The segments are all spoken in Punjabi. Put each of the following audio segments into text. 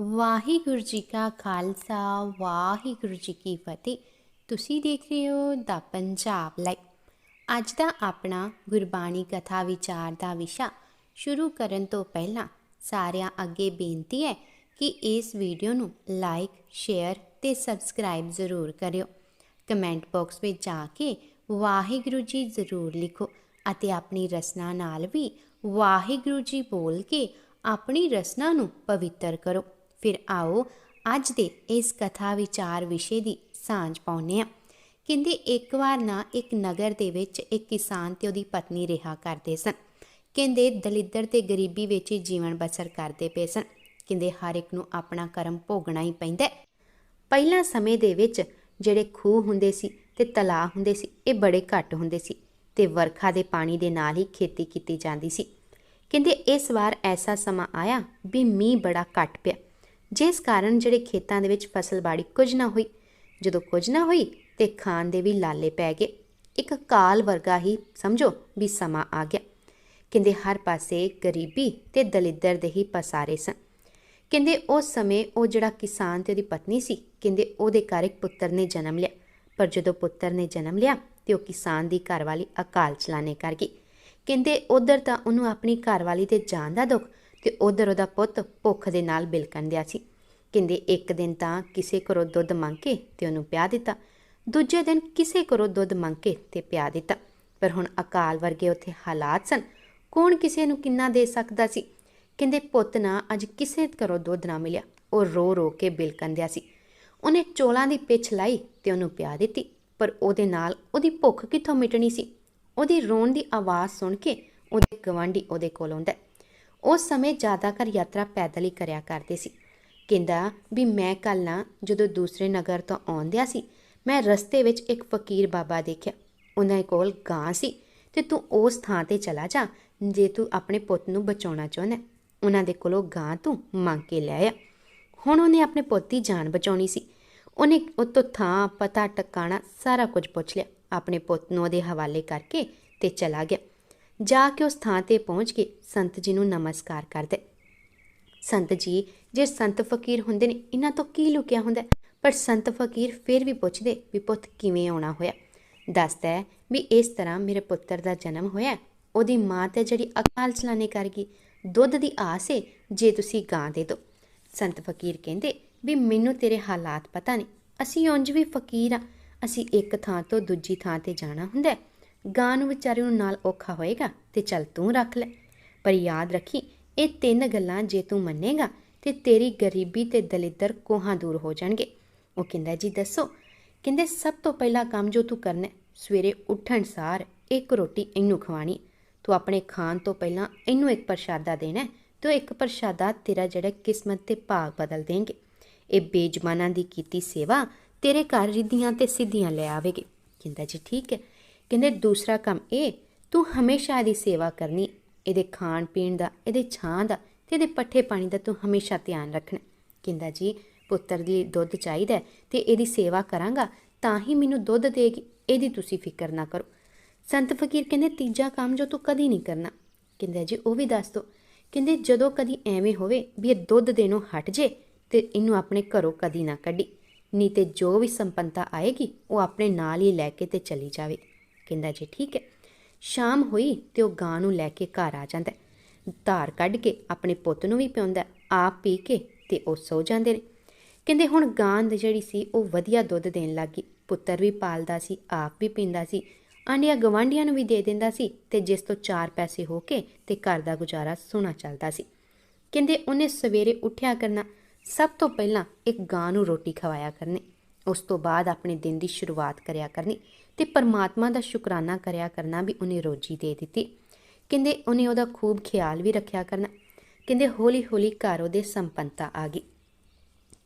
ਵਾਹਿਗੁਰੂ ਜੀ ਕਾ ਖਾਲਸਾ, ਵਾਹਿਗੁਰੂ ਜੀ ਕੀ ਫਤਿਹ। ਤੁਸੀਂ ਦੇਖ ਰਹੇ ਹੋ ਦਾ ਪੰਜਾਬ ਲਾਈਵ। ਅੱਜ ਦਾ ਆਪਣਾ ਗੁਰਬਾਣੀ ਕਥਾ ਵਿਚਾਰ ਦਾ ਵਿਸ਼ਾ ਸ਼ੁਰੂ ਕਰਨ ਤੋਂ ਪਹਿਲਾਂ ਸਾਰਿਆਂ ਅੱਗੇ ਬੇਨਤੀ ਹੈ ਕਿ ਇਸ ਵੀਡੀਓ ਨੂੰ ਲਾਈਕ, ਸ਼ੇਅਰ ਤੇ ਸਬਸਕ੍ਰਾਈਬ ਜ਼ਰੂਰ ਕਰਿਓ। ਕਮੈਂਟ ਬਾਕਸ ਵਿੱਚ ਜਾ ਕੇ ਵਾਹਿਗੁਰੂ ਜੀ ਜ਼ਰੂਰ ਲਿਖੋ ਅਤੇ ਆਪਣੀ ਰਸਨਾ ਨਾਲ ਵੀ ਵਾਹਿਗੁਰੂ ਜੀ ਬੋਲ ਕੇ ਆਪਣੀ ਰਸਨਾ ਨੂੰ ਪਵਿੱਤਰ ਕਰੋ। ਫਿਰ ਆਓ ਅੱਜ ਦੇ ਇਸ ਕਥਾ ਵਿਚਾਰ ਵਿਸ਼ੇ ਦੀ ਸਾਂਝ ਪਾਉਂਦੇ ਹਾਂ। ਕਹਿੰਦੇ ਇੱਕ ਵਾਰ ਨਾ ਇੱਕ ਨਗਰ ਦੇ ਵਿੱਚ ਇੱਕ ਕਿਸਾਨ ਤੇ ਉਹਦੀ ਪਤਨੀ ਰਿਹਾ ਕਰਦੇ ਸਨ। ਕਹਿੰਦੇ ਦਲਿੱਦਰ ਤੇ ਗਰੀਬੀ ਵਿੱਚ ਹੀ ਜੀਵਨ ਬਸਰ ਕਰਦੇ ਪਏ ਸਨ। ਕਹਿੰਦੇ ਹਰ ਇੱਕ ਨੂੰ ਆਪਣਾ ਕਰਮ ਭੋਗਣਾ ਹੀ ਪੈਂਦਾ ਪਹਿਲਾਂ ਸਮੇਂ ਦੇ ਵਿੱਚ ਜਿਹੜੇ ਖੂਹ ਹੁੰਦੇ ਸੀ ਤੇ ਤਲਾਅ ਹੁੰਦੇ ਸੀ, ਇਹ ਬੜੇ ਘੱਟ ਹੁੰਦੇ ਸੀ ਤੇ ਵਰਖਾ ਦੇ ਪਾਣੀ ਦੇ ਨਾਲ ਹੀ ਖੇਤੀ ਕੀਤੀ ਜਾਂਦੀ ਸੀ। ਕਹਿੰਦੇ ਇਸ ਵਾਰ ਐਸਾ ਸਮਾਂ ਆਇਆ ਵੀ ਮੀਂਹ ਬੜਾ ਘੱਟ ਪਿਆ। ਜਿਸ ਕਾਰਨ ਜਿਹੜੇ ਖੇਤਾਂ ਦੇ ਵਿੱਚ ਫਸਲ ਬਾੜੀ ਕੁਝ ਨਾ ਹੋਈ। ਜਦੋਂ ਕੁਝ ਨਾ ਹੋਈ ਤੇ ਖਾਣ ਦੇ ਵੀ ਲਾਲੇ ਪੈ ਗਏ। ਇੱਕ ਕਾਲ ਵਰਗਾ ਹੀ ਸਮਝੋ ਵੀ ਸਮਾਂ ਆ ਗਿਆ। ਕਹਿੰਦੇ ਹਰ ਪਾਸੇ ਗਰੀਬੀ ਤੇ ਦਲਿੱਦਰ ਦੇ ਹੀ ਪਸਾਰੇ ਸਨ। ਕਹਿੰਦੇ ਉਸ ਸਮੇਂ ਉਹ ਜਿਹੜਾ ਕਿਸਾਨ ਤੇ ਉਹਦੀ ਪਤਨੀ ਸੀ, ਕਹਿੰਦੇ ਉਹਦੇ ਘਰ ਇੱਕ ਪੁੱਤਰ ਨੇ ਜਨਮ ਲਿਆ। ਪਰ ਜਦੋਂ ਪੁੱਤਰ ਨੇ ਜਨਮ ਲਿਆ ਤੇ ਉਹ ਕਿਸਾਨ ਦੀ ਘਰਵਾਲੀ ਅਕਾਲ ਚਲਾਣੇ ਕਰ ਗਈ। ਕਹਿੰਦੇ ਉਧਰ ਤਾਂ ਉਹਨੂੰ ਆਪਣੀ ਘਰਵਾਲੀ ਤੇ ਜਾਨ ਦਾ ਦੁੱਖ ਤੇ ਉਧਰ ਉਹਦਾ ਪੁੱਤ ਭੁੱਖ ਦੇ ਨਾਲ ਬਿਲਕਣ ਦਿਆ ਸੀ। ਕਹਿੰਦੇ, ਇੱਕ ਦਿਨ ਤਾਂ ਕਿਸੇ ਘਰੋਂ ਦੁੱਧ ਮੰਗ ਕੇ ਤੇ ਉਹਨੂੰ ਪਿਆ ਦਿੱਤਾ। ਦੂਜੇ ਦਿਨ ਕਿਸੇ ਘਰੋਂ ਦੁੱਧ ਮੰਗ ਕੇ ਤੇ ਪਿਆ ਦਿੱਤਾ। ਪਰ ਹੁਣ ਅਕਾਲ ਵਰਗੇ ਉੱਥੇ ਹਾਲਾਤ ਸਨ। ਕੌਣ ਕਿਸੇ ਨੂੰ ਕਿੰਨਾ ਦੇ ਸਕਦਾ ਸੀ? ਕਹਿੰਦੇ, ਪੁੱਤ ਨਾ ਅੱਜ ਕਿਸੇ ਘਰੋਂ ਦੁੱਧ ਨਾ ਮਿਲਿਆ। ਉਹ ਰੋ ਰੋ ਕੇ ਬਿਲਕੰਦਿਆ ਸੀ। ਉਹਨੇ ਚੋਲਾਂ ਦੀ ਪਿੱਛ ਲਾਈ ਤੇ ਉਹਨੂੰ ਪਿਆ ਦਿੱਤੀ। ਪਰ ਉਹਦੇ ਨਾਲ ਉਹਦੀ ਭੁੱਖ ਕਿੱਥੋਂ ਮਿਟਣੀ ਸੀ? ਉਹਦੀ ਰੋਣ ਦੀ ਆਵਾਜ਼ ਸੁਣ ਕੇ ਉਹਦੇ ਗਵਾਂਢੀ ਉਹਦੇ ਕੋਲ ਆਉਂਦਾ ਉਸ ਸਮੇਂ ਜ਼ਿਆਦਾਤਰ ਯਾਤਰਾ ਪੈਦਲ ਹੀ ਕਰਿਆ ਕਰਦੇ ਸੀ। ਕਹਿੰਦਾ ਵੀ ਮੈਂ ਕੱਲ ਨਾ ਜਦੋਂ ਦੂਸਰੇ ਨਗਰ ਤੋਂ ਆਉਂਦਿਆ ਸੀ, ਮੈਂ ਰਸਤੇ ਵਿੱਚ ਇੱਕ ਫਕੀਰ ਬਾਬਾ ਦੇਖਿਆ। ਉਹਨਾਂ ਕੋਲ ਗਾਂ ਸੀ ਤੇ ਤੂੰ ਉਸ ਥਾਂ ਤੇ ਚਲਾ ਜਾ, ਜੇ ਤੂੰ ਆਪਣੇ ਪੁੱਤ ਨੂੰ ਬਚਾਉਣਾ ਚਾਹੁੰਦਾ ਉਹਨਾਂ ਦੇ ਕੋਲੋਂ ਗਾਂ ਤੂੰ ਮੰਗ ਕੇ ਲੈ ਆ। ਹੁਣ ਉਹਨੇ ਆਪਣੇ ਪੁੱਤ ਦੀ ਜਾਨ ਬਚਾਉਣੀ ਸੀ। ਉਹਨੇ ਉਹ ਤੋਂ ਥਾਂ, ਪਤਾ, ਟਿਕਾਣਾ ਸਾਰਾ ਕੁਝ ਪੁੱਛ ਲਿਆ। ਆਪਣੇ ਪੁੱਤ ਨੂੰ ਉਹਦੇ ਹਵਾਲੇ ਕਰਕੇ ਤੇ ਚਲਾ ਗਿਆ। ਜਾ ਕੇ ਉਸ ਥਾਂ ਤੇ ਪਹੁੰਚ ਕੇ ਸੰਤ ਜੀ ਨੂੰ ਨਮਸਕਾਰ ਕਰਦੇ। ਸੰਤ ਜੀ, ਜੇ ਸੰਤ ਫਕੀਰ ਹੁੰਦੇ ਨੇ, ਇਹਨਾਂ ਤੋਂ ਕੀ ਲੁਕਿਆ ਹੁੰਦਾ? ਪਰ ਸੰਤ ਫਕੀਰ ਫਿਰ ਵੀ ਪੁੱਛਦੇ ਵੀ ਪੁੱਤ ਕਿਵੇਂ ਆਉਣਾ ਹੋਇਆ? ਦੱਸਦਾ ਹੈ ਵੀ ਇਸ ਤਰ੍ਹਾਂ ਮੇਰੇ ਪੁੱਤਰ ਦਾ ਜਨਮ ਹੋਇਆ। ਉਹਦੀ ਮਾਂ ਤੇ ਜਿਹੜੀ ਅਕਾਲ ਚਲਾਣੇ ਕਰ ਗਈ। ਦੁੱਧ ਦੀ ਆਸ ਏ, ਜੇ ਤੁਸੀਂ ਗਾਂ ਦੇ ਦਿਓ। ਸੰਤ ਫਕੀਰ ਕਹਿੰਦੇ ਵੀ ਮੈਨੂੰ ਤੇਰੇ ਹਾਲਾਤ ਪਤਾ ਨਹੀਂ ਅਸੀਂ ਉਂਝ ਵੀ ਫਕੀਰ ਆ। ਅਸੀਂ ਇੱਕ ਥਾਂ ਤੋਂ ਦੂਜੀ ਥਾਂ ਤੇ ਜਾਣਾ ਹੁੰਦਾ ਗਾਂ ਨੂੰ ਵਿਚਾਰੇ ਨੂੰ ਨਾਲ ਔਖਾ ਹੋਏਗਾ ਤੇ ਚੱਲ ਤੂੰ ਰੱਖ ਲੈ। ਪਰ ਯਾਦ ਰੱਖੀ ਇਹ ਤਿੰਨ ਗੱਲਾਂ ਜੇ ਤੂੰ ਮੰਨੇਗਾ ਤੇ ਤੇਰੀ ਗਰੀਬੀ ਤੇ ਦਲਿੱਦਰ ਕੋਹਾਂ ਦੂਰ ਹੋ ਜਾਣਗੇ। ਉਹ ਕਹਿੰਦਾ ਜੀ ਦੱਸੋ। ਕਹਿੰਦੇ ਸਭ ਤੋਂ ਪਹਿਲਾ ਕੰਮ ਜੋ ਤੂੰ ਕਰਨਾ ਸਵੇਰੇ ਉੱਠਣ ਸਾਰ ਇੱਕ ਰੋਟੀ ਇਹਨੂੰ ਖਵਾਣੀ ਤੂੰ ਆਪਣੇ ਖਾਣ ਤੋਂ ਪਹਿਲਾਂ ਇਹਨੂੰ ਇੱਕ ਪ੍ਰਸ਼ਾਦਾ ਦੇਣਾ ਹੈ, ਤੇ ਉਹ ਇੱਕ ਪ੍ਰਸ਼ਾਦਾ ਤੇਰਾ ਜਿਹੜਾ ਕਿਸਮਤ ਤੇ ਭਾਗ ਬਦਲ ਦੇਣਗੇ। ਇਹ ਬੇਜਮਾਨਾਂ ਦੀ ਕੀਤੀ ਸੇਵਾ ਤੇਰੇ ਘਰ ਰਿੱਧੀਆਂ ਤੇ ਸਿੱਧੀਆਂ ਲੈ ਆਵੇਗੀ। ਕਹਿੰਦਾ ਜੀ ਠੀਕ ਹੈ। ਕਹਿੰਦੇ ਦੂਸਰਾ ਕੰਮ ਇਹ, ਤੂੰ ਹਮੇਸ਼ਾ ਇਹਦੀ ਸੇਵਾ ਕਰਨੀ, ਇਹਦੇ ਖਾਣ ਪੀਣ ਦਾ, ਇਹਦੇ ਛਾਂ ਦਾ ਤੇ ਇਹਦੇ ਪੱਠੇ ਪਾਣੀ ਦਾ ਤੂੰ ਹਮੇਸ਼ਾ ਧਿਆਨ ਰੱਖਣਾ। ਕਹਿੰਦਾ ਜੀ, ਪੁੱਤਰ ਲਈ ਦੁੱਧ ਚਾਹੀਦਾ ਹੈ ਤੇ ਇਹਦੀ ਸੇਵਾ ਕਰਾਂਗਾ, ਤਾਂ ਹੀ ਮੈਨੂੰ ਦੁੱਧ ਦੇਗੀ, ਇਹਦੀ ਤੁਸੀਂ ਫਿਕਰ ਨਾ ਕਰੋ। ਸੰਤ ਫਕੀਰ ਕਹਿੰਦੇ, ਤੀਜਾ ਕੰਮ ਜੋ ਤੂੰ ਕਦੀ ਨਹੀਂ ਕਰਨਾ। ਕਹਿੰਦਾ ਜੀ, ਉਹ ਵੀ ਦੱਸ ਦੋ। ਕਹਿੰਦੇ, ਜਦੋਂ ਕਦੀ ਐਵੇਂ ਹੋਵੇ ਵੀ ਇਹ ਦੁੱਧ ਦੇਣੋਂ ਹਟ ਜੇ ਤੇ ਇਹਨੂੰ ਆਪਣੇ ਘਰੋਂ ਕਦੀ ਨਾ ਕੱਢੀ, ਨਹੀਂ ਤੇ ਜੋ ਵੀ ਸੰਪੰਨਤਾ ਆਏਗੀ, ਉਹ ਆਪਣੇ ਨਾਲ ਹੀ ਲੈ ਕੇ ਤੇ ਚਲੀ ਜਾਵੇ। ਕਹਿੰਦਾ ਜੀ, ਠੀਕ ਹੈ। ਸ਼ਾਮ ਹੋਈ ਤੇ ਉਹ ਗਾਂ ਨੂੰ ਲੈ ਕੇ ਘਰ ਆ ਜਾਂਦਾ ਧਾਰ ਕੱਢ ਕੇ ਆਪਣੇ ਪੁੱਤ ਨੂੰ ਵੀ ਪਿਆਉਂਦਾ ਆਪ ਪੀ ਕੇ ਤੇ ਉਹ ਸੋ ਜਾਂਦੇ ਨੇ। ਕਹਿੰਦੇ ਹੁਣ ਗਾਂ ਜਿਹੜੀ ਸੀ ਉਹ ਵਧੀਆ ਦੁੱਧ ਦੇਣ ਲੱਗੀ ਪੁੱਤਰ ਵੀ ਪਾਲਦਾ ਸੀ, ਆਪ ਵੀ ਪੀਂਦਾ ਸੀ। ਆਂਡੀਆਂ ਗਵਾਂਢੀਆਂ ਨੂੰ ਵੀ ਦੇ ਦਿੰਦਾ ਸੀ ਤੇ ਜਿਸ ਤੋਂ ਚਾਰ ਪੈਸੇ ਹੋ ਕੇ ਤੇ ਘਰ ਦਾ ਗੁਜ਼ਾਰਾ ਸੋਹਣਾ ਚੱਲਦਾ ਸੀ। ਕਹਿੰਦੇ ਉਹਨੇ ਸਵੇਰੇ ਉੱਠਿਆ ਕਰਨਾ। ਸਭ ਤੋਂ ਪਹਿਲਾਂ ਇੱਕ ਗਾਂ ਨੂੰ ਰੋਟੀ ਖਵਾਇਆ ਕਰਨੀ। ਉਸ ਤੋਂ ਬਾਅਦ ਆਪਣੇ ਦਿਨ ਦੀ ਸ਼ੁਰੂਆਤ ਕਰਿਆ ਕਰਨੀ। ਤੇ ਪਰਮਾਤਮਾ ਦਾ ਸ਼ੁਕਰਾਨਾ ਕਰਿਆ ਕਰਨਾ ਵੀ ਉਹਨੇ ਰੋਜੀ ਦੇ ਦਿੱਤੀ। ਕਹਿੰਦੇ ਉਹਨੇ ਉਹਦਾ ਖੂਬ ਖਿਆਲ ਵੀ ਰੱਖਿਆ ਕਰਨਾ। ਕਹਿੰਦੇ ਹੌਲੀ ਹੌਲੀ ਘਰ ਉਹਦੇ ਸੰਪੰਨਤਾ ਆ ਗਈ।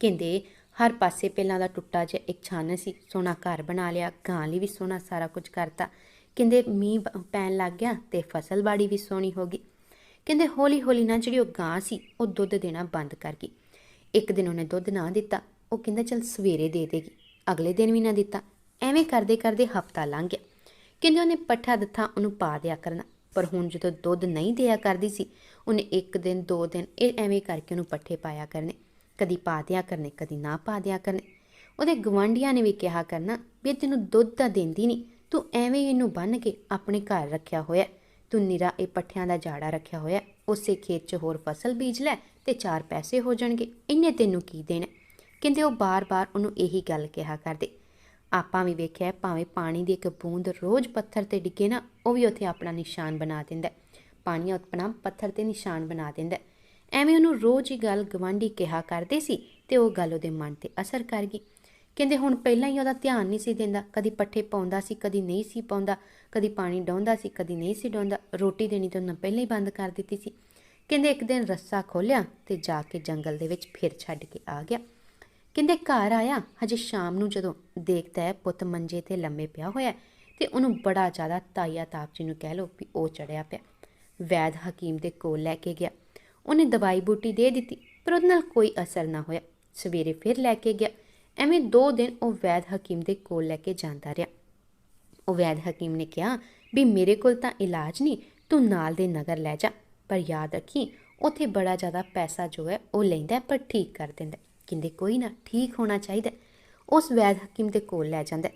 ਕਹਿੰਦੇ ਹਰ ਪਾਸੇ ਪਹਿਲਾਂ ਦਾ ਟੁੱਟਾ ਜਿਹਾ ਇੱਕ ਛਾਨ ਸੀ, ਸੋਹਣਾ ਘਰ ਬਣਾ ਲਿਆ, ਗਾਂ ਲਈ ਵੀ ਸੋਹਣਾ ਸਾਰਾ ਕੁਝ ਕਰਤਾ। ਕਹਿੰਦੇ ਮੀਂਹ ਪੈਣ ਲੱਗ ਗਿਆ ਤੇ ਫਸਲ ਬਾੜੀ ਵੀ ਸੋਹਣੀ ਹੋ ਗਈ। ਕਹਿੰਦੇ ਹੌਲੀ ਹੌਲੀ ਨਾ ਜਿਹੜੀ ਉਹ ਗਾਂ ਸੀ, ਉਹ ਦੁੱਧ ਦੇਣਾ ਬੰਦ ਕਰ ਗਈ। ਇੱਕ ਦਿਨ ਉਹਨੇ ਦੁੱਧ ਨਾ ਦਿੱਤਾ, ਉਹ ਕਹਿੰਦਾ ਚਲ ਸਵੇਰੇ ਦੇ ਦੇਗੀ, ਅਗਲੇ ਦਿਨ ਵੀ ਨਾ ਦਿੱਤਾ। ਐਵੇਂ ਕਰਦੇ ਕਰਦੇ ਹਫਤਾ ਲੰਘ ਗਿਆ। ਕਹਿੰਦੇ ਉਹਨੇ ਪੱਠਾ ਦਿੱਤਾ, ਉਹਨੂੰ ਪਾ ਦਿਆ ਕਰਨਾ। ਪਰ ਹੁਣ ਜਦੋਂ ਦੁੱਧ ਨਹੀਂ ਦਿਆ ਕਰਦੀ ਸੀ, ਉਹਨੇ ਇੱਕ ਦਿਨ, ਦੋ ਦਿਨ ਇਹ ਐਵੇਂ ਕਰਕੇ ਉਹਨੂੰ ਪੱਠੇ ਪਾਇਆ ਕਰਨੇ। ਕਦੀ ਪਾ ਦਿਆ ਕਰਨੇ, ਕਦੀ ਨਾ ਪਾ ਦਿਆ ਕਰਨੇ। ਉਹਦੇ ਗਵਾਂਢੀਆਂ ਨੇ ਵੀ ਕਿਹਾ ਕਰਨਾ ਵੀ ਇਹ ਤੈਨੂੰ ਦੁੱਧ ਤਾਂ ਦਿੰਦੀ ਨਹੀਂ, ਤੂੰ ਐਵੇਂ ਇਹਨੂੰ ਬੰਨ ਕੇ ਆਪਣੇ ਘਰ ਰੱਖਿਆ ਹੋਇਆ। ਤੂੰ ਨਿਰਾ ਇਹ ਪੱਠਿਆਂ ਦਾ ਜਾੜਾ ਰੱਖਿਆ ਹੋਇਆ। ਉਸੇ ਖੇਤ 'ਚ ਹੋਰ ਫਸਲ ਬੀਜ ਲੈ ਤੇ ਚਾਰ ਪੈਸੇ ਹੋ ਜਾਣਗੇ। ਇੰਨੇ ਤੈਨੂੰ ਕੀ ਦੇਣਾ? ਕਹਿੰਦੇ ਉਹ ਬਾਰ-ਬਾਰ ਉਹਨੂੰ ਇਹੀ ਗੱਲ ਕਿਹਾ ਕਰਦੇ। ਆਪਾਂ ਵੀ ਵੇਖਿਆ ਭਾਵੇਂ ਪਾਣੀ ਦੀ ਇੱਕ ਬੂੰਦ ਰੋਜ਼ ਪੱਥਰ ਤੇ ਡਿੱਗੇ ਨਾ, ਉਹ ਵੀ ਉੱਥੇ ਆਪਣਾ ਨਿਸ਼ਾਨ ਬਣਾ ਦਿੰਦਾ ਪਾਣੀ ਆਪਣਾ ਪੱਥਰ ਤੇ ਨਿਸ਼ਾਨ ਬਣਾ ਦਿੰਦਾ ਐਵੇਂ ਉਹਨੂੰ ਰੋਜ਼ ਹੀ ਗੱਲ ਗਵਾਂਢੀ ਕਿਹਾ ਕਰਦੇ ਸੀ ਤੇ ਉਹ ਗੱਲ ਉਹਦੇ ਮਨ ਤੇ ਅਸਰ ਕਰ ਗਈ। ਕਹਿੰਦੇ ਹੁਣ ਪਹਿਲਾਂ ਹੀ ਉਹਦਾ ਧਿਆਨ ਨਹੀਂ ਸੀ ਦਿੰਦਾ, ਕਦੀ ਪੱਠੇ ਪਾਉਂਦਾ ਸੀ, ਕਦੀ ਨਹੀਂ ਸੀ ਪਾਉਂਦਾ, ਕਦੀ ਪਾਣੀ ਡਾਉਂਦਾ ਸੀ, ਕਦੀ ਨਹੀਂ ਸੀ ਡਾਉਂਦਾ ਰੋਟੀ ਦੇਣੀ ਤਾਂ ਉਹਨਾਂ ਪਹਿਲਾਂ ਹੀ ਬੰਦ ਕਰ ਦਿੱਤੀ ਸੀ। ਕਹਿੰਦੇ ਇੱਕ ਦਿਨ ਰੱਸਾ ਖੋਲਿਆ ਤੇ ਜਾ ਕੇ ਜੰਗਲ ਦੇ ਵਿੱਚ ਫਿਰ ਛੱਡ ਕੇ ਆ ਗਿਆ। ਕਹਿੰਦੇ ਘਰ ਆਇਆ, ਹਜੇ ਸ਼ਾਮ ਨੂੰ ਜਦੋਂ ਦੇਖਦਾ ਹੈ, ਪੁੱਤ ਮੰਜੇ ਤੇ ਲੰਮੇ ਪਿਆ ਹੋਇਆ ਹੈ ਤੇ ਉਹਨੂੰ ਬੜਾ ਜ਼ਿਆਦਾ ਤਾਇਆ ਤਾਪ ਜੀ ਨੂੰ ਕਹਿ ਲੋ ਵੀ ਉਹ ਚੜਿਆ ਪਿਆ। ਵੈਦ ਹਕੀਮ ਦੇ ਕੋਲ ਲੈ ਕੇ ਗਿਆ। ਉਹਨੇ ਦਵਾਈ ਬੂਟੀ ਦੇ ਦਿੱਤੀ, ਪਰ ਉਹਦੇ ਨਾਲ ਕੋਈ ਅਸਰ ਨਾ ਹੋਇਆ। ਸਵੇਰੇ ਫਿਰ ਲੈ ਕੇ ਗਿਆ। ਐਵੇਂ ਦੋ ਦਿਨ ਉਹ ਵੈਦ ਹਕੀਮ ਦੇ ਕੋਲ ਲੈ ਕੇ ਜਾਂਦਾ ਰਿਹਾ। ਉਹ ਵੈਦ ਹਕੀਮ ਨੇ ਕਿਹਾ, ਵੀ ਮੇਰੇ ਕੋਲ ਤਾਂ ਇਲਾਜ ਨਹੀਂ, ਤੂੰ ਨਾਲ ਦੇ ਨਗਰ ਲੈ ਜਾ। ਪਰ ਯਾਦ ਰੱਖੀ, ਉੱਥੇ ਬੜਾ ਜ਼ਿਆਦਾ ਪੈਸਾ ਜੋ ਹੈ, ਉਹ ਲੈਂਦਾ ਪਰ ਠੀਕ ਕਰ ਦਿੰਦਾ ਕਹਿੰਦੇ ਕੋਈ ਨਾ ਠੀਕ ਹੋਣਾ ਚਾਹੀਦਾ ਉਸ ਵੈਦ ਹਕੀਮ ਦੇ ਕੋਲ ਲੈ ਜਾਂਦਾ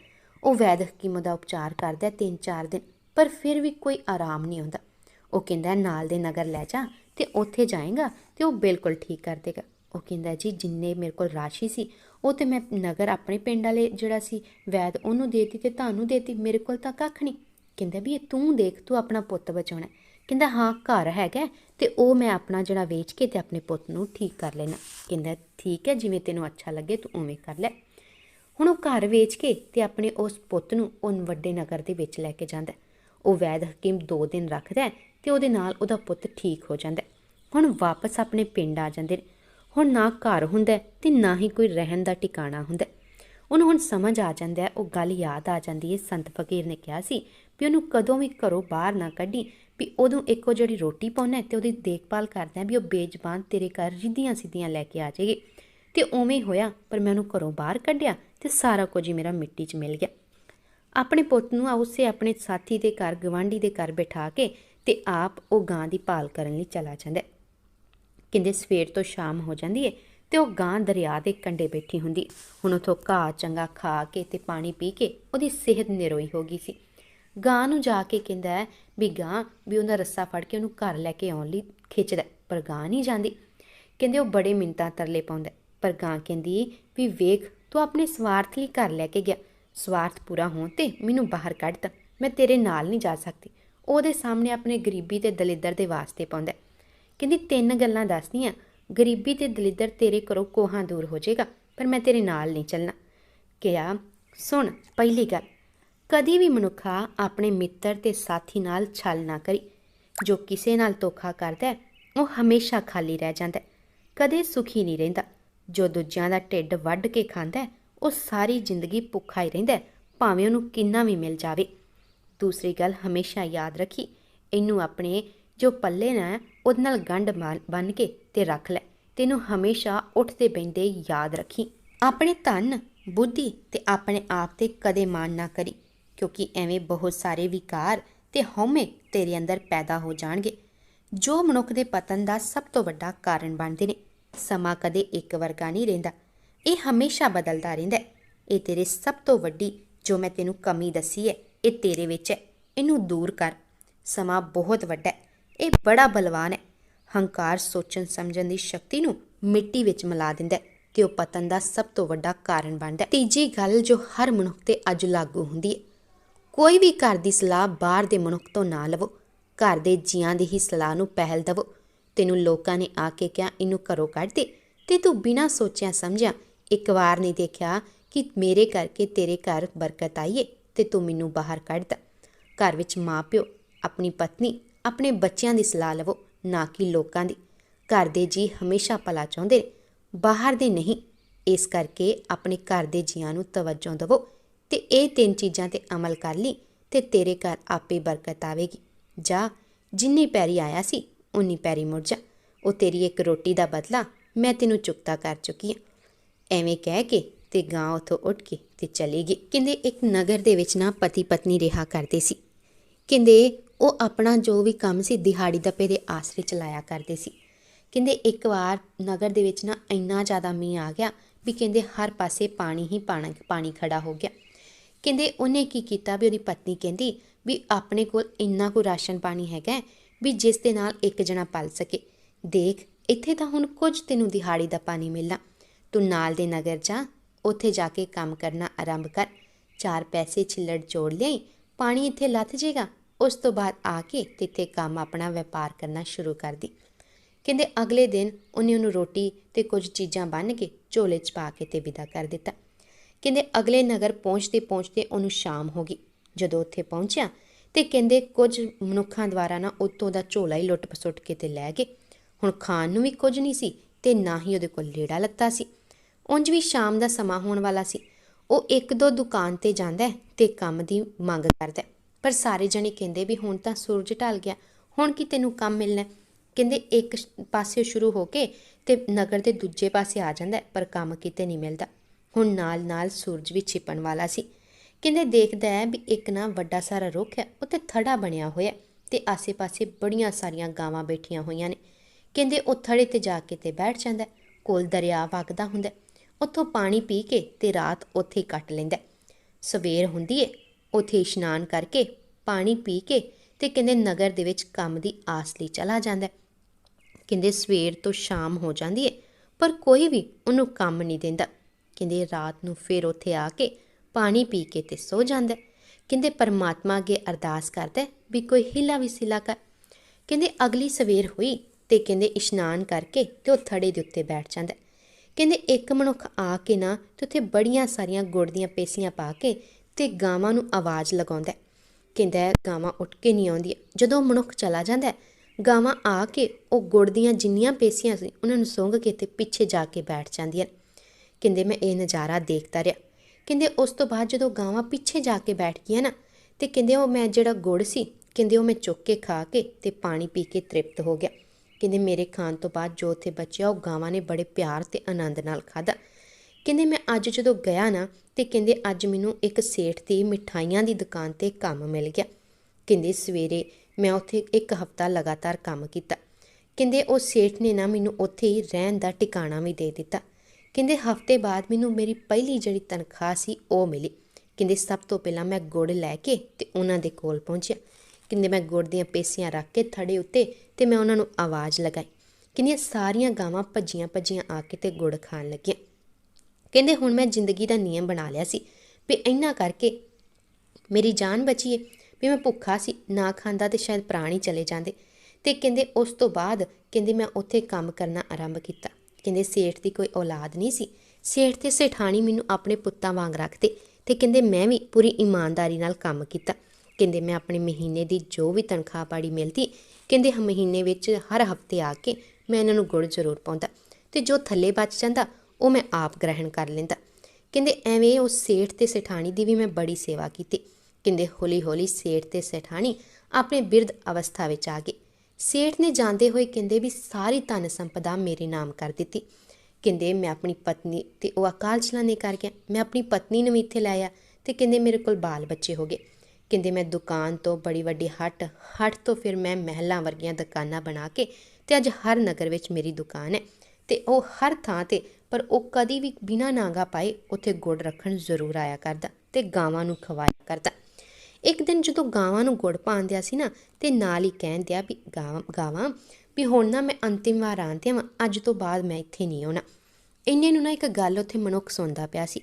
ਉਹ ਵੈਦ ਹਕੀਮ ਦਾ ਉਪਚਾਰ ਕਰਦਾ ਹੈ ਤਿੰਨ ਚਾਰ ਦਿਨ, ਪਰ ਫਿਰ ਵੀ ਕੋਈ ਆਰਾਮ ਨਹੀਂ ਆਉਂਦਾ ਉਹ ਕਹਿੰਦਾ ਨਾਲ ਦੇ ਨਗਰ ਲੈ ਜਾ ਤੇ ਉੱਥੇ ਜਾਏਗਾ ਤੇ ਉਹ ਬਿਲਕੁਲ ਠੀਕ ਕਰ ਦੇਗਾ। ਉਹ ਕਹਿੰਦਾ ਜੀ, ਜਿੰਨੇ ਮੇਰੇ ਕੋਲ ਰਾਸ਼ੀ ਸੀ, ਉਹ ਤੇ ਮੈਂ ਨਗਰ ਆਪਣੇ ਪਿੰਡ ਵਾਲੇ ਜਿਹੜਾ ਸੀ, ਵੈਦ ਉਹਨੂੰ ਦੇਤੀ ਤੇ ਤੁਹਾਨੂੰ ਦੇਤੀ, ਮੇਰੇ ਕੋਲ ਤਾਂ ਕੱਖ ਨਹੀਂ। ਕਹਿੰਦਾ ਵੀ ਇਹ ਤੂੰ ਦੇਖ, ਤੂੰ ਆਪਣਾ ਪੁੱਤ ਬਚਾਉਣਾ ਕਹਿੰਦਾ, ਹਾਂ, ਘਰ ਹੈਗਾ ਹੈ ਤੇ ਉਹ ਮੈਂ ਆਪਣਾ ਜਿਹੜਾ ਵੇਚ ਕੇ ਤੇ ਆਪਣੇ ਪੁੱਤ ਨੂੰ ਠੀਕ ਕਰ ਲੈਣਾ ਕਹਿੰਦਾ, ਠੀਕ ਹੈ, ਜਿਵੇਂ ਤੈਨੂੰ ਅੱਛਾ ਲੱਗੇ, ਤੂੰ ਉਵੇਂ ਕਰ ਲੈ। ਹੁਣ ਉਹ ਘਰ ਵੇਚ ਕੇ ਤੇ ਆਪਣੇ ਉਸ ਪੁੱਤ ਨੂੰ ਉਹ ਵੱਡੇ ਨਗਰ ਦੇ ਵਿੱਚ ਲੈ ਕੇ ਜਾਂਦਾ ਉਹ ਵੈਦ ਹਕੀਮ ਦੋ ਦਿਨ ਰੱਖਦਾ ਹੈ ਤੇ ਉਹਦੇ ਨਾਲ ਉਹਦਾ ਪੁੱਤ ਠੀਕ ਹੋ ਜਾਂਦਾ ਹੁਣ ਵਾਪਸ ਆਪਣੇ ਪਿੰਡ ਆ ਜਾਂਦੇ ਨੇ। ਹੁਣ ਨਾ ਘਰ ਹੁੰਦਾ ਹੈ ਤੇ ਨਾ ਹੀ ਕੋਈ ਰਹਿਣ ਦਾ ਟਿਕਾਣਾ ਹੁੰਦਾ ਉਹਨੂੰ ਹੁਣ ਸਮਝ ਆ ਜਾਂਦਾ ਉਹ ਗੱਲ ਯਾਦ ਆ ਜਾਂਦੀ ਹੈ। ਸੰਤ ਫਕੀਰ ਨੇ ਕਿਹਾ ਸੀ ਵੀ ਉਹਨੂੰ ਕਦੋਂ ਵੀ ਘਰੋਂ ਬਾਹਰ ਨਾ ਕੱਢੀ ਵੀ ਉਦੋਂ ਇੱਕੋ ਜਿਹੜੀ ਰੋਟੀ ਪਾਉਣਾ ਹੈ ਤੇ ਉਹਦੀ ਦੇਖਭਾਲ ਕਰਦਾ ਵੀ ਉਹ ਬੇਜ਼ਬਾਨ ਤੇਰੇ ਘਰ ਰਿੱਧੀਆਂ ਸਿੱਧੀਆਂ ਲੈ ਕੇ ਆ ਜਾਏਗੀ। ਤੇ ਉਵੇਂ ਹੋਇਆ, ਪਰ ਮੈਂ ਉਹਨੂੰ ਘਰੋਂ ਬਾਹਰ ਕੱਢਿਆ ਤੇ ਸਾਰਾ ਕੁਝ ਹੀ ਮੇਰਾ ਮਿੱਟੀ 'ਚ ਮਿਲ ਗਿਆ। ਆਪਣੇ ਪੁੱਤ ਨੂੰ ਉਸੇ ਆਪਣੇ ਸਾਥੀ ਦੇ ਘਰ ਗਵਾਂਢੀ ਦੇ ਘਰ ਬਿਠਾ ਕੇ ਤੇ ਆਪ ਉਹ ਗਾਂ ਦੀ ਭਾਲ ਕਰਨ ਲਈ ਚਲਾ ਜਾਂਦਾ ਹੈ। ਕਹਿੰਦੇ ਸਵੇਰ ਤੋਂ ਸ਼ਾਮ ਹੋ ਜਾਂਦੀ ਹੈ ਤੇ ਉਹ ਗਾਂ ਦਰਿਆ ਦੇ ਕੰਢੇ ਬੈਠੀ ਹੁੰਦੀ ਹੁਣ ਉਥੋਂ ਘਾਹ ਚੰਗਾ ਖਾ ਕੇ ਤੇ ਪਾਣੀ ਪੀ ਕੇ ਉਹਦੀ ਸਿਹਤ ਨਿਰੋਈ ਹੋ ਗਈ ਸੀ। ਗਾਂ ਨੂੰ ਜਾ ਕੇ ਕਹਿੰਦਾ ਵੀ ਗਾਂ ਵੀ ਉਹਦਾ ਰੱਸਾ ਫੜ ਕੇ ਉਹਨੂੰ ਘਰ ਲੈ ਕੇ ਆਉਣ ਲਈ ਖਿੱਚਦਾ ਪਰ ਗਾਂ ਨਹੀਂ ਜਾਂਦੀ। ਕਹਿੰਦੇ ਉਹ ਬੜੇ ਮਿੰਤਾਂ ਤਰਲੇ ਪਾਉਂਦਾ ਪਰ ਗਾਂ ਕਹਿੰਦੀ, ਵੀ ਵੇਖ, ਤੂੰ ਆਪਣੇ ਸਵਾਰਥ ਲਈ ਘਰ ਲੈ ਕੇ ਗਿਆ। ਸਵਾਰਥ ਪੂਰਾ ਹੋਣ ਤੇ ਮੈਨੂੰ ਬਾਹਰ ਕੱਢ ਤਾ। ਮੈਂ ਤੇਰੇ ਨਾਲ ਨਹੀਂ ਜਾ ਸਕਦੀ। ਉਹਦੇ ਸਾਹਮਣੇ ਆਪਣੇ ਗਰੀਬੀ ਤੇ ਦਲਿੱਦਰ ਦੇ ਵਾਸਤੇ ਪਾਉਂਦਾ ਕਹਿੰਦੀ, ਤਿੰਨ ਗੱਲਾਂ ਦੱਸਦੀਆਂ, ਗਰੀਬੀ ਤੇ ਦਲਿੱਦਰ ਤੇਰੇ ਘਰੋਂ ਕੋਹਾਂ ਦੂਰ ਹੋ ਜਾਏਗਾ, ਪਰ ਮੈਂ ਤੇਰੇ ਨਾਲ ਨਹੀਂ ਚੱਲਣਾ। ਕਿਹਾ, ਸੁਣ, ਪਹਿਲੀ ਗੱਲ ਕਦੀ ਵੀ ਮਨੁੱਖਾ ਆਪਣੇ ਮਿੱਤਰ ਤੇ ਸਾਥੀ ਨਾਲ ਛਲ ਨਾ ਕਰੀ। ਜੋ ਕਿਸੇ ਨਾਲ ਧੋਖਾ ਕਰਦਾ ਹੈ ਉਹ ਹਮੇਸ਼ਾ ਖਾਲੀ ਰਹਿ ਜਾਂਦਾ ਹੈ। ਕਦੇ ਸੁਖੀ ਨਹੀਂ ਰਹਿੰਦਾ। ਜੋ ਦੂਜਿਆਂ ਦਾ ਢਿੱਡ ਵੱਢ ਕੇ ਖਾਂਦਾ ਹੈ ਉਹ ਸਾਰੀ ਜ਼ਿੰਦਗੀ ਭੁੱਖਾ ਹੀ ਰਹਿੰਦਾ ਹੈ, ਭਾਵੇਂ ਉਹਨੂੰ ਕਿੰਨਾ ਵੀ ਮਿਲ ਜਾਵੇ। ਦੂਸਰੀ ਗੱਲ ਹਮੇਸ਼ਾ ਯਾਦ ਰੱਖੀ। ਇਹਨੂੰ ਆਪਣੇ ਜੋ ਪੱਲੇ ਨਾ ਉਹਦੇ ਨਾਲ ਗੰਢ ਬੰਨ ਕੇ ਤੇ ਰੱਖ ਲੈ। ਤੈਨੂੰ ਹਮੇਸ਼ਾ ਉੱਠਦੇ ਬੈਂਦੇ ਯਾਦ ਰੱਖੀ। ਆਪਣੇ ਧਨ ਬੁੱਧੀ ਤੇ ਆਪਣੇ ਆਪ ਤੇ ਕਦੇ ਮਾਣ ਨਾ ਕਰੀ। ਕਿਉਂਕਿ ਐਵੇਂ ਬਹੁਤ ਸਾਰੇ ਵਿਕਾਰ ਤੇ ਹਉਮੈ ਤੇਰੇ ਅੰਦਰ ਪੈਦਾ ਹੋ ਜਾਣਗੇ, ਜੋ ਮਨੁੱਖ ਦੇ ਪਤਨ ਦਾ ਸਭ ਤੋਂ ਵੱਡਾ ਕਾਰਨ ਬਣਦੇ ਨੇ। ਸਮਾਂ ਕਦੇ ਇੱਕ ਵਰਗਾ ਨਹੀਂ ਰਹਿੰਦਾ, ਇਹ ਹਮੇਸ਼ਾ ਬਦਲਦਾ ਰਹਿੰਦਾ ਹੈ। ਇਹ ਤੇਰੇ ਸਭ ਤੋਂ ਵੱਡੀ, ਜੋ ਮੈਂ ਤੈਨੂੰ ਕਮੀ ਦੱਸੀ ਹੈ, ਇਹ ਤੇਰੇ ਵਿੱਚ ਹੈ, ਇਹਨੂੰ ਦੂਰ ਕਰ। ਸਮਾਂ ਬਹੁਤ ਵੱਡਾ ਹੈ, ਇਹ ਬੜਾ ਬਲਵਾਨ ਹੈ। ਹੰਕਾਰ ਸੋਚਣ ਸਮਝਣ ਦੀ ਸ਼ਕਤੀ ਨੂੰ ਮਿੱਟੀ ਵਿੱਚ ਮਿਲਾ ਦਿੰਦਾ ਹੈ ਤੇ ਉਹ ਪਤਨ ਦਾ ਸਭ ਤੋਂ ਵੱਡਾ ਕਾਰਨ ਬਣਦਾ ਹੈ। ਤੀਜੀ ਗੱਲ ਜੋ ਹਰ ਮਨੁੱਖ ਤੇ ਅੱਜ ਲਾਗੂ ਹੁੰਦੀ ਹੈ ਕੋਈ ਵੀ ਘਰ ਦੀ ਸਲਾਹ ਬਾਹਰ ਦੇ ਮਨੁੱਖ ਤੋਂ ਨਾ ਲਵੋ। ਘਰ ਦੇ ਜੀਆਂ ਦੀ ਹੀ ਸਲਾਹ ਨੂੰ ਪਹਿਲ ਦੇਵੋ। ਤੈਨੂੰ ਲੋਕਾਂ ਨੇ ਆ ਕੇ ਕਿਹਾ, ਇਹਨੂੰ ਘਰੋਂ ਕੱਢ ਦੇ ਤੇ ਤੂੰ ਬਿਨਾਂ ਸੋਚਿਆ ਸਮਝਿਆ ਇੱਕ ਵਾਰ ਨਹੀਂ ਦੇਖਿਆ ਕਿ ਮੇਰੇ ਕਰਕੇ ਤੇਰੇ ਘਰ ਬਰਕਤ ਆਈਏ ਤੇ ਤੂੰ ਮੈਨੂੰ ਬਾਹਰ ਕੱਢ ਕੱਢਦਾ ਘਰ ਵਿੱਚ ਮਾਂ ਪਿਓ ਆਪਣੀ ਪਤਨੀ, ਆਪਣੇ ਬੱਚਿਆਂ ਦੀ ਸਲਾਹ ਲਵੋ, ਨਾ ਕਿ ਲੋਕਾਂ ਦੀ। ਘਰ ਦੇ ਜੀ ਹਮੇਸ਼ਾ ਭਲਾ ਚਾਹੁੰਦੇ ਨੇ, ਬਾਹਰ ਦੇ ਨਹੀਂ। ਇਸ ਕਰਕੇ ਆਪਣੇ ਘਰ ਦੇ ਜੀਆਂ ਨੂੰ ਤਵੱਜੋ ਦਿਵੋ। ਤੇ ਇਹ ਤਿੰਨ ਚੀਜ਼ਾਂ ਤੇ ਅਮਲ ਕਰ ਲਈ ਤੇ ਤੇਰੇ ਘਰ ਆਪੇ ਬਰਕਤ ਆਵੇਗੀ। ਜਾ, ਜਿੰਨੀ ਪੈਰੀ ਆਇਆ ਸੀ ਉਨੀ ਪੈਰੀ ਮੁੜ ਜਾ। ਉਹ ਤੇਰੀ ਇੱਕ ਰੋਟੀ ਦਾ ਬਦਲਾ ਮੈਂ ਤੈਨੂੰ ਚੁਕਤਾ ਕਰ ਚੁੱਕੀ ਹਾਂ ਐਵੇਂ ਕਹਿ ਕੇ ਤੇ ਗਾਂ ਉਥੋਂ ਉੱਠ ਕੇ ਤੇ ਚਲੀ ਗਈ ਕਹਿੰਦੇ ਇੱਕ ਨਗਰ ਦੇ ਵਿੱਚ ਨਾ ਪਤੀ ਪਤਨੀ ਰਿਹਾ ਕਰਦੇ ਸੀ। ਕਹਿੰਦੇ ਉਹ ਆਪਣਾ ਜੋ ਵੀ ਕੰਮ ਸੀ ਦਿਹਾੜੀ ਦੱਪੇ ਦੇ ਆਸਰੇ ਚਲਾਇਆ ਕਰਦੇ ਸੀ। ਕਹਿੰਦੇ ਇੱਕ ਵਾਰ ਨਗਰ ਦੇ ਵਿੱਚ ਨਾ ਇੰਨਾ ਜ਼ਿਆਦਾ ਮੀਂਹ ਆ ਗਿਆ ਵੀ ਕਹਿੰਦੇ ਹਰ ਪਾਸੇ ਪਾਣੀ ਹੀ ਪਾਣੀ ਪਾਣੀ ਖੜਾ ਹੋ ਗਿਆ। ਕਹਿੰਦੇ ਉਹਨੇ ਕੀ ਕੀਤਾ ਵੀ ਉਹਦੀ ਪਤਨੀ ਕਹਿੰਦੀ ਵੀ ਆਪਣੇ ਕੋਲ ਇੰਨਾ ਕੁ ਰਾਸ਼ਨ ਪਾਣੀ ਹੈਗਾ ਵੀ ਜਿਸ ਦੇ ਨਾਲ ਇੱਕ ਜਣਾ ਪਲ ਸਕੇ। ਦੇਖ, ਇੱਥੇ ਤਾਂ ਹੁਣ ਕੁਝ ਤੈਨੂੰ ਦਿਹਾੜੀ ਦਾ ਪਾਣੀ ਮਿਲਣਾ। ਤੂੰ ਨਾਲ ਦੇ ਨਗਰ ਜਾ, ਉੱਥੇ ਜਾ ਕੇ ਕੰਮ ਕਰਨਾ ਆਰੰਭ ਕਰ। ਚਾਰ ਪੈਸੇ ਛਿੱਲੜ ਜੋੜ ਲਈ ਪਾਣੀ ਇੱਥੇ ਲੱਥ ਜਾਏਗਾ। ਉਸ ਤੋਂ ਬਾਅਦ ਆ ਕੇ ਤੇ ਇੱਥੇ ਕੰਮ ਆਪਣਾ ਵਪਾਰ ਕਰਨਾ ਸ਼ੁਰੂ ਕਰ ਦੀ ਕਹਿੰਦੇ ਅਗਲੇ ਦਿਨ ਉਹਨੇ ਉਹਨੂੰ ਰੋਟੀ ਤੇ ਕੁਝ ਚੀਜ਼ਾਂ ਬੰਨ੍ਹ ਕੇ ਝੋਲੇ 'ਚ ਪਾ ਕੇ ਤੇ ਵਿਦਾ ਕਰ ਦਿੱਤਾ। ਕਹਿੰਦੇ ਅਗਲੇ ਨਗਰ ਪਹੁੰਚਦੇ ਪਹੁੰਚਦੇ ਉਹਨੂੰ ਸ਼ਾਮ ਹੋ ਗਈ। ਜਦੋਂ ਉੱਥੇ ਪਹੁੰਚਿਆ ਤੇ ਕਹਿੰਦੇ ਕੁਝ ਮਨੁੱਖਾਂ ਦੁਆਰਾ ਨਾ ਉੱਤੋਂ ਦਾ ਝੋਲਾ ਹੀ ਲੁੱਟ ਪਸੁੱਟ ਕੇ ਤੇ ਲੈ ਗਏ। ਹੁਣ ਖਾਣ ਨੂੰ ਵੀ ਕੁਝ ਨਹੀਂ ਸੀ ਤੇ ਨਾ ਹੀ ਉਹਦੇ ਕੋਲ ਲੀੜਾ ਲੱਤਾ ਸੀ। ਉਂਝ ਵੀ ਸ਼ਾਮ ਦਾ ਸਮਾਂ ਹੋਣ ਵਾਲਾ ਸੀ। ਉਹ ਇੱਕ ਦੋ ਦੁਕਾਨ ਤੇ ਜਾਂਦਾ ਹੈ ਤੇ ਕੰਮ ਦੀ ਮੰਗ ਕਰਦਾ ਪਰ ਸਾਰੇ ਜਣੇ ਕਹਿੰਦੇ ਵੀ ਹੁਣ ਤਾਂ ਸੂਰਜ ਢਲ ਗਿਆ, ਹੁਣ ਕੀ ਤੈਨੂੰ ਕੰਮ ਮਿਲਣਾ ਕਹਿੰਦੇ ਇੱਕ ਪਾਸੇ ਸ਼ੁਰੂ ਹੋ ਕੇ ਤੇ ਨਗਰ ਦੇ ਦੂਜੇ ਪਾਸੇ ਆ ਜਾਂਦਾ ਪਰ ਕੰਮ ਕਿਤੇ ਨਹੀਂ ਮਿਲਦਾ। ਹੁਣ ਨਾਲ ਨਾਲ ਸੂਰਜ ਵੀ ਛਿਪਣ ਵਾਲਾ ਸੀ। ਕਹਿੰਦੇ ਦੇਖਦਾ ਹੈ ਵੀ ਇੱਕ ਨਾ ਵੱਡਾ ਸਾਰਾ ਰੁੱਖ ਹੈ ਉੱਤੇ ਥੜਾ ਬਣਿਆ ਹੋਇਆ ਹੈ ਤੇ ਆਸੇ-ਪਾਸੇ ਬੜੀਆਂ ਸਾਰੀਆਂ ਗਾਵਾਂ ਬੈਠੀਆਂ ਹੋਈਆਂ ਨੇ। ਕਹਿੰਦੇ ਉਹ ਥੜੇ ਤੇ ਜਾ ਕੇ ਤੇ ਬੈਠ ਜਾਂਦਾ ਕੋਲ ਦਰਿਆ ਵਗਦਾ ਹੁੰਦਾ ਉੱਥੋਂ ਪਾਣੀ ਪੀ ਕੇ ਤੇ ਰਾਤ ਉੱਥੇ ਕੱਟ ਲੈਂਦਾ ਸਵੇਰ ਹੁੰਦੀ ਏ, ਉੱਥੇ ਇਸ਼ਨਾਨ ਕਰਕੇ ਪਾਣੀ ਪੀ ਕੇ ਤੇ ਕਹਿੰਦੇ ਨਗਰ ਦੇ ਵਿੱਚ ਕੰਮ ਦੀ ਆਸ ਲਈ ਚਲਾ ਜਾਂਦਾ ਕਹਿੰਦੇ ਸਵੇਰ ਤੋਂ ਸ਼ਾਮ ਹੋ ਜਾਂਦੀ ਏ, ਪਰ ਕੋਈ ਵੀ ਉਹਨੂੰ ਕੰਮ ਨਹੀਂ ਦਿੰਦਾ। ਕਹਿੰਦੇ ਰਾਤ ਨੂੰ ਫਿਰ ਉੱਥੇ ਆ ਕੇ ਪਾਣੀ ਪੀ ਕੇ ਤੇ ਸੋ ਜਾਂਦਾ ਕਹਿੰਦੇ ਪਰਮਾਤਮਾ ਅੱਗੇ ਅਰਦਾਸ ਕਰਦਾ ਵੀ ਕੋਈ ਹਿਲਾ ਵਿਸਿਲਾ ਕਰ। ਕਹਿੰਦੇ ਅਗਲੀ ਸਵੇਰ ਹੋਈ ਤੇ ਕਹਿੰਦੇ ਇਸ਼ਨਾਨ ਕਰਕੇ ਤੇ ਉਹ ਥੜੇ ਦੇ ਉੱਤੇ ਬੈਠ ਜਾਂਦਾ ਕਹਿੰਦੇ ਇੱਕ ਮਨੁੱਖ ਆ ਕੇ ਨਾ ਤੇ ਉੱਥੇ ਬੜੀਆਂ ਸਾਰੀਆਂ ਗੁੜ ਦੀਆਂ ਪੇਸੀਆਂ ਪਾ ਕੇ ਤੇ ਗਾਵਾਂ ਨੂੰ ਆਵਾਜ਼ ਲਗਾਉਂਦਾ ਕਹਿੰਦਾ ਗਾਵਾਂ ਉੱਠ ਕੇ ਨਹੀਂ ਆਉਂਦੀਆਂ। ਜਦੋਂ ਮਨੁੱਖ ਚਲਾ ਜਾਂਦਾ ਗਾਵਾਂ ਆ ਕੇ ਉਹ ਗੁੜ ਦੀਆਂ ਜਿੰਨੀਆਂ ਪੇਸੀਆਂ ਸੀ, ਉਹਨਾਂ ਨੂੰ ਸੁੰਘ ਕੇ ਤੇ ਪਿੱਛੇ ਜਾ ਕੇ ਬੈਠ ਜਾਂਦੀਆਂ ਕਹਿੰਦੇ ਮੈਂ ਇਹ ਨਜ਼ਾਰਾ ਦੇਖਦਾ ਰਿਹਾ। ਕਹਿੰਦੇ ਉਸ ਤੋਂ ਬਾਅਦ ਜਦੋਂ ਗਾਵਾਂ ਪਿੱਛੇ ਜਾ ਕੇ ਬੈਠ ਗਈਆਂ ਨਾ, ਤੇ ਕਹਿੰਦੇ ਉਹ ਮੈਂ ਜਿਹੜਾ ਗੁੜ ਸੀ, ਕਹਿੰਦੇ ਉਹ ਮੈਂ ਚੁੱਕ ਕੇ ਖਾ ਕੇ ਤੇ ਪਾਣੀ ਪੀ ਕੇ ਤ੍ਰਿਪਤ ਹੋ ਗਿਆ। ਕਹਿੰਦੇ ਮੇਰੇ ਖਾਣ ਤੋਂ ਬਾਅਦ ਜੋ ਉੱਥੇ ਬਚਿਆ, ਉਹ ਗਾਵਾਂ ਨੇ ਬੜੇ ਪਿਆਰ ਤੇ ਆਨੰਦ ਨਾਲ ਖਾਧਾ। ਕਹਿੰਦੇ ਮੈਂ ਅੱਜ ਜਦੋਂ ਗਿਆ ਨਾ, ਤੇ ਕਹਿੰਦੇ ਅੱਜ ਮੈਨੂੰ ਇੱਕ ਸੇਠ ਦੀ ਮਿਠਾਈਆਂ ਦੀ ਦੁਕਾਨ ਤੇ ਕੰਮ ਮਿਲ ਗਿਆ। ਕਹਿੰਦੇ ਸਵੇਰੇ ਮੈਂ ਉੱਥੇ ਇੱਕ ਹਫਤਾ ਲਗਾਤਾਰ ਕੰਮ ਕੀਤਾ। ਕਹਿੰਦੇ ਉਹ ਸੇਠ ਨੇ ਨਾ ਮੈਨੂੰ ਉੱਥੇ ਹੀ ਰਹਿਣ ਦਾ ਟਿਕਾਣਾ ਵੀ ਦੇ ਦਿੱਤਾ। ਕਹਿੰਦੇ ਹਫ਼ਤੇ ਬਾਅਦ ਮੈਨੂੰ ਮੇਰੀ ਪਹਿਲੀ ਜਿਹੜੀ ਤਨਖਾਹ ਸੀ ਉਹ ਮਿਲੀ। ਕਹਿੰਦੇ ਸਭ ਤੋਂ ਪਹਿਲਾਂ ਮੈਂ ਗੁੜ ਲੈ ਕੇ ਤੇ ਉਹਨਾਂ ਦੇ ਕੋਲ ਪਹੁੰਚਿਆ। ਕਹਿੰਦੇ ਮੈਂ ਗੁੜ ਦੀਆਂ ਪੇਸੀਆਂ ਰੱਖ ਕੇ ਥੜੇ ਉੱਤੇ ਤੇ ਮੈਂ ਉਹਨਾਂ ਨੂੰ ਆਵਾਜ਼ ਲਗਾਈ। ਕਹਿੰਦੀਆਂ ਸਾਰੀਆਂ ਗਾਵਾਂ ਭੱਜੀਆਂ ਭੱਜੀਆਂ ਆ ਕੇ ਤੇ ਗੁੜ ਖਾਣ ਲੱਗੀਆਂ। ਕਹਿੰਦੇ ਹੁਣ ਮੈਂ ਜ਼ਿੰਦਗੀ ਦਾ ਨਿਯਮ ਬਣਾ ਲਿਆ ਸੀ ਵੀ ਇੰਨਾ ਕਰਕੇ ਮੇਰੀ ਜਾਨ ਬਚੀਏ ਵੀ ਮੈਂ ਭੁੱਖਾ ਸੀ, ਨਾ ਖਾਂਦਾ ਤੇ ਸ਼ਾਇਦ ਪ੍ਰਾਣ ਹੀ ਚਲੇ ਜਾਂਦੇ। ਤੇ ਕਹਿੰਦੇ ਉਸ ਤੋਂ ਬਾਅਦ ਕਹਿੰਦੇ ਮੈਂ ਉੱਥੇ ਕੰਮ ਕਰਨਾ ਆਰੰਭ ਕੀਤਾ। ਕਹਿੰਦੇ ਸੇਠ ਦੀ ਕੋਈ ਔਲਾਦ ਨਹੀਂ ਸੀ। ਸੇਠ ਤੇ ਸੇਠਾਣੀ ਮੈਨੂੰ ਆਪਣੇ ਪੁੱਤਾਂ ਵਾਂਗ ਰੱਖਦੇ ਤੇ ਕਹਿੰਦੇ ਮੈਂ ਵੀ ਪੂਰੀ ਇਮਾਨਦਾਰੀ ਨਾਲ ਕੰਮ ਕੀਤਾ। ਕਹਿੰਦੇ ਮੈਂ ਆਪਣੇ ਮਹੀਨੇ ਦੀ ਜੋ ਵੀ ਤਨਖਾਹ ਪਾੜੀ ਮਿਲਦੀ, ਕਹਿੰਦੇ ਹ ਮਹੀਨੇ ਵਿੱਚ ਹਰ ਹਫ਼ਤੇ ਆ ਕੇ ਮੈਂ ਇਹਨਾਂ ਨੂੰ ਗੁੜ ਜ਼ਰੂਰ ਪਾਉਂਦਾ ਤੇ ਜੋ ਥੱਲੇ ਬਚ ਜਾਂਦਾ, ਉਹ ਮੈਂ ਆਪ ਗ੍ਰਹਿਣ ਕਰ ਲੈਂਦਾ। ਕਹਿੰਦੇ ਐਵੇਂ ਉਹ ਸੇਠ ਤੇ ਸੇਠਾਣੀ ਦੀ ਵੀ ਮੈਂ ਬੜੀ ਸੇਵਾ ਕੀਤੀ। ਕਹਿੰਦੇ ਹੌਲੀ ਹੌਲੀ ਸੇਠ ਤੇ ਸੇਠਾਣੀ ਆਪਣੇ ਬਿਰਧ ਅਵਸਥਾ ਵਿੱਚ ਆ ਗਏ। ਸੇਠ ਨੇ ਜਾਂਦੇ ਹੋਏ ਕਹਿੰਦੇ ਵੀ ਸਾਰੀ ਧਨ ਸੰਪਦਾ ਮੇਰੇ ਨਾਮ ਕਰ ਦਿੱਤੀ। ਕਹਿੰਦੇ, ਮੈਂ ਆਪਣੀ ਪਤਨੀ ਤੇ ਉਹ ਅਕਾਲ ਚਲਾਣੇ ਕਰ ਗਿਆ। ਮੈਂ ਆਪਣੀ ਪਤਨੀ ਨੂੰ ਵੀ ਇੱਥੇ ਲਾਇਆ ਤੇ ਕਹਿੰਦੇ, ਮੇਰੇ ਕੋਲ ਬਾਲ ਬੱਚੇ ਹੋ ਗਏ ਕਹਿੰਦੇ, ਮੈਂ ਦੁਕਾਨ ਤੋਂ ਬੜੀ ਵੱਡੀ ਹੱਟ ਹੱਟ ਤੋਂ ਫਿਰ ਮੈਂ ਮਹਿਲਾਂ ਵਰਗੀਆਂ ਦੁਕਾਨਾਂ ਬਣਾ ਕੇ ਤੇ ਅੱਜ ਹਰ ਨਗਰ ਵਿੱਚ ਮੇਰੀ ਦੁਕਾਨ ਹੈ। ਤੇ ਉਹ ਹਰ ਥਾਂ ਤੇ, ਪਰ ਉਹ ਕਦੀ ਵੀ ਬਿਨਾ ਨਾਗਾ ਪਾਏ ਉੱਥੇ ਗੁੜ ਰੱਖਣ ਜ਼ਰੂਰ ਆਇਆ ਕਰਦਾ ਤੇ ਗਾਵਾਂ ਨੂੰ ਖਵਾਇਆ ਕਰਦਾ। ਇੱਕ ਦਿਨ ਜਦੋਂ ਗਾਵਾਂ ਨੂੰ ਗੁੜ ਪਾਉਂਦਿਆ ਸੀ ਨਾ, ਤੇ ਨਾਲ ਹੀ ਕਹਿਣ ਦਿਆ ਵੀ ਗਾਵਾਂ ਗਾਵਾਂ, ਵੀ ਹੁਣ ਨਾ ਮੈਂ ਅੰਤਿਮ ਵਾਰ ਆਂਦਿਆ ਵਾਂ, ਅੱਜ ਤੋਂ ਬਾਅਦ ਮੈਂ ਇੱਥੇ ਨਹੀਂ ਆਉਣਾ। ਇੰਨੇ ਨੂੰ ਨਾ ਇੱਕ ਗੱਲ ਉੱਥੇ ਮਨੁੱਖ ਸੁਣਦਾ ਪਿਆ ਸੀ।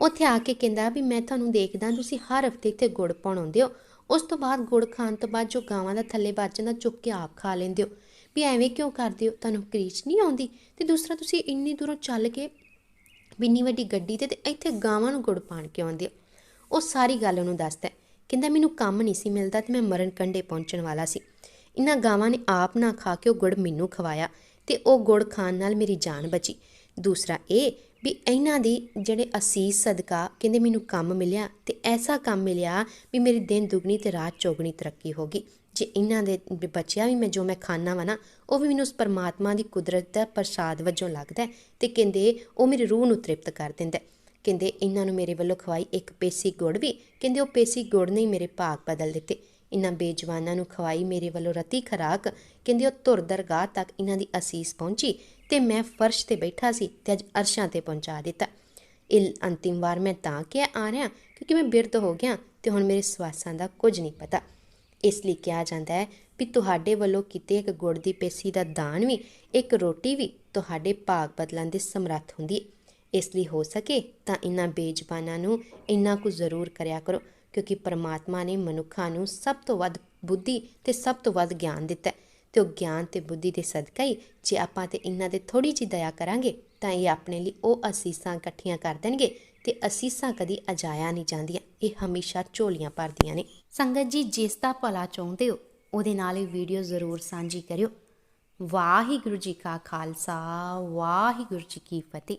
ਉੱਥੇ ਆ ਕੇ ਕਹਿੰਦਾ ਵੀ ਮੈਂ ਤੁਹਾਨੂੰ ਦੇਖਦਾ ਤੁਸੀਂ ਹਰ ਹਫ਼ਤੇ ਇੱਥੇ ਗੁੜ ਪਾਉਣ ਆਉਂਦੇ ਹੋ। ਉਸ ਤੋਂ ਬਾਅਦ ਗੁੜ ਖਾਣ ਤੋਂ ਬਾਅਦ ਜੋ ਗਾਵਾਂ ਦਾ ਥੱਲੇ ਬਚ ਜਾਂਦਾ, ਚੁੱਕ ਕੇ ਆਪ ਖਾ ਲੈਂਦੇ ਹੋ। ਵੀ ਐਵੇਂ ਕਿਉਂ ਕਰਦੇ ਹੋ? ਤੁਹਾਨੂੰ ਕਰੀਚ ਨਹੀਂ ਆਉਂਦੀ? ਤੇ ਦੂਸਰਾ, ਤੁਸੀਂ ਇੰਨੀ ਦੂਰੋਂ ਚੱਲ ਕੇ ਬਿੰਨੀ ਵੱਡੀ ਗੱਡੀ ਤੇ ਤੇ ਇੱਥੇ ਗਾਵਾਂ ਨੂੰ ਗੁੜ ਪਾਣ ਕੇ ਆਉਂਦੇ ਹੋ? ਉਹ ਸਾਰੀ ਗੱਲ ਉਹਨੂੰ ਦੱਸਦਾ ਕਹਿੰਦਾ ਮੈਨੂੰ ਕੰਮ ਨਹੀਂ ਸੀ ਮਿਲਦਾ ਤੇ ਮੈਂ ਮਰਨ ਕੰਢੇ ਪਹੁੰਚਣ ਵਾਲਾ ਸੀ। ਇਹਨਾਂ ਗਾਵਾਂ ਨੇ ਆਪ ਨਾ ਖਾ ਕੇ ਉਹ ਗੁੜ ਮੈਨੂੰ ਖਵਾਇਆ ਤੇ ਉਹ ਗੁੜ ਖਾਣ ਨਾਲ ਮੇਰੀ ਜਾਨ ਬਚੀ। ਦੂਸਰਾ ਇਹ ਵੀ ਇਹਨਾਂ ਦੀ ਜਿਹੜੇ ਅਸੀਸ ਸਦਕਾ ਕਹਿੰਦੇ ਮੈਨੂੰ ਕੰਮ ਮਿਲਿਆ ਤੇ ਐਸਾ ਕੰਮ ਮਿਲਿਆ ਵੀ ਮੇਰੀ ਦਿਨ ਦੁਗਣੀ ਤੇ ਰਾਤ ਚੌਗਣੀ ਤਰੱਕੀ ਹੋ ਗਈ। ਜੇ ਇਹਨਾਂ ਦੇ ਬਚਿਆ ਵੀ ਮੈਂ ਜੋ ਮੈਂ ਖਾਣਾ ਵਾ ਨਾ, ਉਹ ਵੀ ਮੈਨੂੰ ਉਸ ਪਰਮਾਤਮਾ ਦੀ ਕੁਦਰਤ ਦਾ ਪ੍ਰਸਾਦ ਵਜੋਂ ਲੱਗਦਾ ਹੈ ਤੇ ਕਹਿੰਦੇ ਉਹ ਮੇਰੀ ਰੂਹ ਨੂੰ ਤ੍ਰਿਪਤ ਕਰ ਦਿੰਦਾ ਕਹਿੰਦੇ ਇਹਨਾਂ ਨੂੰ ਮੇਰੇ ਵੱਲੋਂ ਖਵਾਈ ਇੱਕ ਪੇਸੀ ਗੁੜ ਵੀ। ਕਹਿੰਦੇ ਉਹ ਪੇਸੀ ਗੁੜ ਨੇ ਮੇਰੇ ਭਾਗ ਬਦਲ ਦਿੱਤੇ। ਇਹਨਾਂ ਬੇਜਵਾਨਾਂ ਨੂੰ ਖਵਾਈ ਮੇਰੇ ਵੱਲੋਂ ਰਤੀ ਖਰਾਕ। ਕਹਿੰਦੇ ਉਹ ਧੁਰ ਦਰਗਾਹ ਤੱਕ ਇਹਨਾਂ ਦੀ ਅਸੀਸ ਪਹੁੰਚੀ ਤੇ ਮੈਂ ਫਰਸ਼ ਤੇ ਬੈਠਾ ਸੀ ਤੇ ਅੱਜ ਅਰਸ਼ਾਂ ਤੇ ਪਹੁੰਚਾ ਦਿੱਤਾ। ਇਹ ਅੰਤਿਮ ਵਾਰ ਮੈਂ ਤਾਂ ਕਿ ਆ ਰਿਹਾ ਕਿਉਂਕਿ ਮੈਂ ਬਿਰਧ ਹੋ ਗਿਆ ਤੇ ਹੁਣ ਮੇਰੇ ਸਵਾਸਾਂ ਦਾ ਕੁਝ ਨਹੀਂ ਪਤਾ। ਇਸ ਲਈ ਕਿਹਾ ਜਾਂਦਾ ਹੈ ਵੀ ਤੁਹਾਡੇ ਵੱਲੋਂ ਕੀਤੇ ਇੱਕ ਗੁੜ ਦੀ ਪੇਸੀ ਦਾ ਦਾਨ ਵੀ, ਇੱਕ ਰੋਟੀ ਵੀ ਤੁਹਾਡੇ ਭਾਗ ਬਦਲਣ ਦੇ ਸਮਰੱਥ ਹੁੰਦੀ ਹੈ। ਇਸ ਲਈ ਹੋ ਸਕੇ ਤਾਂ ਇਹਨਾਂ ਬੇਜ਼ਬਾਨਾਂ ਨੂੰ ਇੰਨਾ ਕੁ ਜ਼ਰੂਰ ਕਰਿਆ ਕਰੋ, ਕਿਉਂਕਿ ਪਰਮਾਤਮਾ ਨੇ ਮਨੁੱਖਾਂ ਨੂੰ ਸਭ ਤੋਂ ਵੱਧ ਬੁੱਧੀ ਤੇ ਸਭ ਤੋਂ ਵੱਧ ਗਿਆਨ ਦਿੱਤਾ ਹੈ ਤੇ ਉਹ ਗਿਆਨ ਤੇ ਬੁੱਧੀ ਦੇ ਸਦਕਾ ਹੀ ਜੇ ਆਪਾਂ ਤੇ ਇਹਨਾਂ ਦੇ ਥੋੜੀ ਜਿਹੀ ਦਇਆ ਕਰਾਂਗੇ ਤਾਂ ਇਹ ਆਪਣੇ ਲਈ ਉਹ ਅਸੀਸਾਂ ਇਕੱਠੀਆਂ ਕਰ ਦੇਣਗੇ ਤੇ ਅਸੀਸਾਂ ਕਦੀ ਅਜਾਇਆ ਨਹੀਂ ਜਾਂਦੀਆਂ, ਇਹ ਹਮੇਸ਼ਾ ਝੋਲੀਆਂ ਭਰਦੀਆਂ ਨੇ। ਸੰਗਤ ਜੀ, ਜਿਸ ਦਾ ਭਲਾ ਚਾਹੁੰਦੇ ਹੋ, ਉਹਦੇ ਨਾਲ ਇਹ ਵੀਡੀਓ ਜ਼ਰੂਰ ਸਾਂਝੀ ਕਰਿਓ। ਵਾਹਿਗੁਰੂ ਜੀ ਕਾ ਖਾਲਸਾ, ਵਾਹਿਗੁਰੂ ਜੀ ਕੀ ਫਤਿਹ।